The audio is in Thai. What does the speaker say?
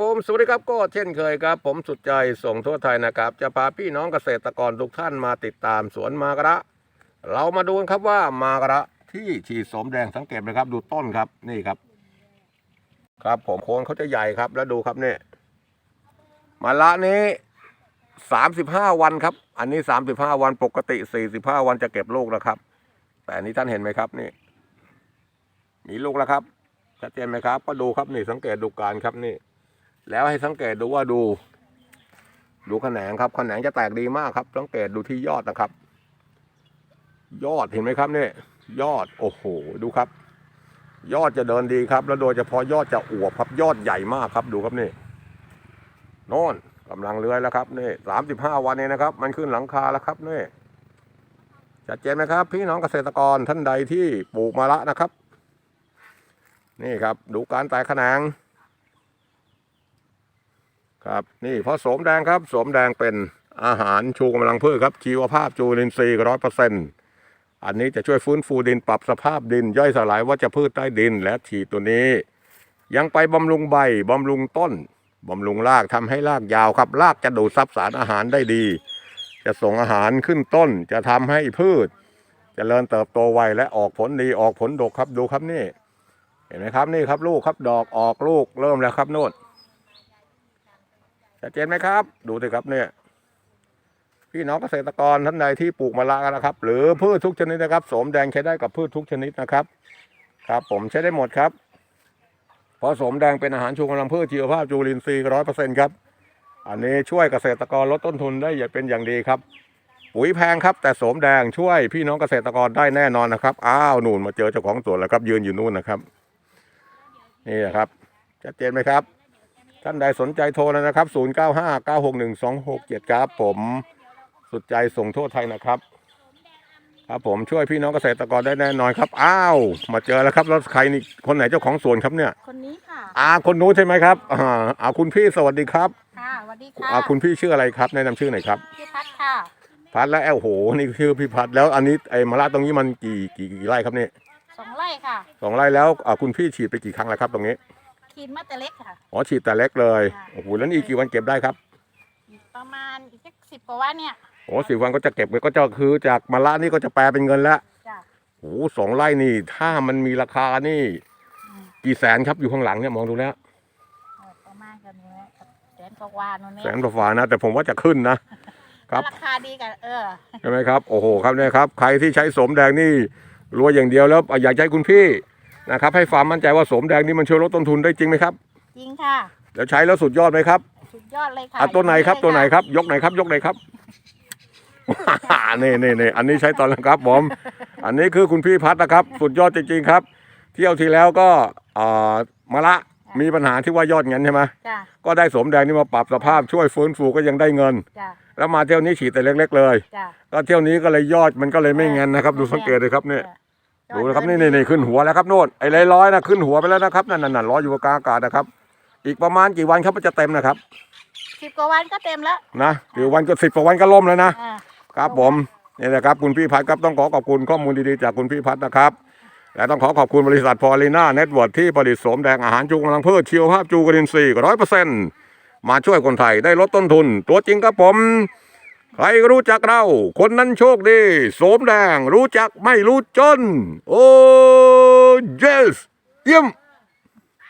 ผมสวัสดีครับก็เช่นเคยครับ ผมสุดใจส่งทั่วไทยนะครับ จะพาพี่น้องเกษตรกรทุกท่านมาติดตามสวนมากระ เรามาดูกันครับว่ามากระที่ฉีดสมแดงสังเกตเลยครับ ดูต้นครับนี่ครับ ครับผมโคนเขาจะใหญ่ครับแล้วดูครับเนี่ยมะละนี้สามสิบห้าวันครับ อันนี้สามสิบห้าวันปกติสี่สิบห้าวันจะเก็บลูกแล้วครับ แต่นนี้ท่านเห็นไหมครับนี่ มีลูกแล้วครับชัดเจนไหมครับ ก็ดูครับนี่สังเกตดูการครับนี่ แล้วให้สังเกตดูว่าดู ดูแขนงครับแขนงจะแตกดีมากครับ สังเกตดูที่ยอดนะครับ ยอดเห็นไหมครับเนี่ยยอดโอ้โหดูครับ ยอดจะเดินดีครับ แล้วโดยเฉพาะยอดจะอวบครับยอดใหญ่มากครับดูครับนี่โน่นกำลังเลื้อยแล้วครับนี่สามสิบห้าวันนี้นะครับ มันขึ้นหลังคาแล้วครับนี่ชัดเจนไหมครับ พี่น้องเกษตรกรท่านใดที่ปลูกมะละนะครับ นี่ครับ ดูการแตกแขนง ครับนี่พราะโสมแดงครับโสมแดงเป็นอาหารชูกำลังพืชครับชีวภาพจูลินทรีย์ร้อยเปอร์เซ็นต์อันนี้จะช่วยฟื้นฟูดินปรับสภาพดิน ย่อยสลายวัชพืชใต้ดินและฉีดตัวนี้ ยังไปบำรุงใบบำรุงต้นบำรุงรากทำให้รากยาวครับรากจะดูดซับสารอาหารได้ดี จะส่งอาหารขึ้นต้นจะทำให้พืชจเจริญเติบโตไวและออกผลดีออกผลดกครับดูครับนี่ เห็นไหมครับนี่ครับลูกครับดอกออกลูกเริ่มแล้วครับโน่น ชัดเจนไหมครับ ดูสิครับเนี่ย พี่น้องเกษตรกรท่านใดที่ปลูกมะละนะครับ หรือพืชทุกชนิดนะครับสมแดงใช้ได้กับพืชทุกชนิดนะครับ ครับผมใช้ได้หมดครับ เพราะสมแดงเป็นอาหารชูกำลังพืชชีวภาพจูลินทรีย์ร้อยเปอร์เซ็นต์ครับ อันนี้ช่วยเกษตรกรลดต้นทุนได้อย่างเป็นอย่างดีครับ ปุ๋ยแพงครับ แต่สมแดงช่วยพี่น้องเกษตรกรได้แน่นอนนะครับ อ้าวนู่นมาเจอเจ้าของสวนแล้วครับยืนอยู่นู่นนะครับ นี่นะครับชัดเจนไหมครับ ท่านใดสนใจโทรเลยนะครับ 0 9 5 9 6 1 2 6 7ครับ ผมสุดใจส่งทั่วไทยนะครับ ครับผมช่วยพี่น้องเกษตรกรได้แน่นอนครับ อ้าว มาเจอแล้วครับแล้วใครนี่คนไหนเจ้าของสวนครับเนี่ย คนนี้ค่ะ อาคนนู้นใช่ไหมครับอ่าอาคุณพี่สวัสดีครับค่ะสวัสดีค่ะอาคุณพี่ชื่ออะไรครับ แนะนำชื่อหน่อยครับ พี่พัดค่ะพัดและแอลโหนี่ชื่อพี่พัดแล้วอันนี้ไอ้มะระตรงนี้มันกี่กี่กี่ไร่ครับเนี่ยสองไร่ค่ะ สองไร่แล้วอ่าคุณพี่ฉีดไปกี่ครั้งแล้วครับตรงนี้ ขีดมะแต่เล็กค่ะ อ๋อฉีดแต่เล็กเลยค่ะ โอ้โหแล้วนี่อีกกี่วันเก็บได้ครับอีกประมาณอีกสักสิบกว่าวันเนี่ยโอ้สิบวันก็จะเก็บก็จะคือจากมะละนี่ก็จะแปลเป็นเงินแล้วจ้ะโอ้โหสองไร่นี่ถ้ามันมีราคานี่ อืมกี่แสนครับอยู่ข้างหลังเนี่ยมองดูแล้วเออประมาณกันนี้แสนกว่าวานนู่นนี่แสนกว่าฝานะแต่ผมว่าจะขึ้นนะ ครับ ราคาดีกันเออ ใช่ไหมครับ โอ้โหครับเนี่ยครับ ใครที่ใช้สมแดงนี่รวยอย่างเดียวแล้วอยากจะให้คุณพี่ นะครับให้ความมั่นใจว่าสมแดงนี่มันช่วยลดต้นทุนได้จริงไหมครับจริงค่ะแล้วใช้แล้วสุดยอดไหมครับสุดยอดเลยค่ะอะตัวไหนครับอย่างตัวไหนเลยะครับ ยกไหนครับ ยกไหนครับนี่นี่นี่อันนี้ใช้ตอนแล้วครับผมอันนี้คือคุณพี่พัดนะครับ สุดยอดจริงๆครับ เที่ยวที่แล้วก็อ่ามะละมีปัญหาที่ว่ายอดเงินใช่ไหมจ้ะก็ได้สมแดงนี่มาปรับสภาพช่วยฟื้นฟูก็ยังได้เงินจ้ะแล้วมาเที่ยวนี้ฉีดแต่เล็ก ๆ เลยจ้ะก็เที่ยวนี้ก็เลยยอดมันก็เลยไม่เงินนะครับ ดูสังเกตเลยครับเนี่ยออ ดูนะครับยอนี่เดินี่นี่ขึ้นหัวแล้วครับโน่นไอ้ร้อยๆนะขึ้นหัวไปแล้วนะครับนั่นนั่นร้อยอยู่กับกลางอากาศนะครับ อีกประมาณกี่วันครับมันจะเต็มนะครับสิบกว่าวันก็เต็มแล้วนะกี่วันก็สิบกว่าวันก็ล่มแล้วนะอ่าครับผมนี่แหละครับคุณพี่พัฒน์ครับต้องขอขอบคุณข้อมูลดีๆจากคุณพี่พัฒน์นะครับ และต้องขอขอบคุณบริษัทพอลีน่าเน็ตเวิร์ดที่ผลิตโสมแดงอาหารจูกำลังพืชชีวภาพจูกรินทรีย์ร้อยเปอร์เซ็นต์มาช่วยคนไทยได้ลดต้นทุน ตัวจริงครับผม ใครรู้จักเรา คนนั้นโชคดี โสมแดง รู้จักไม่รู้จน โอ้ yes เยี่ยม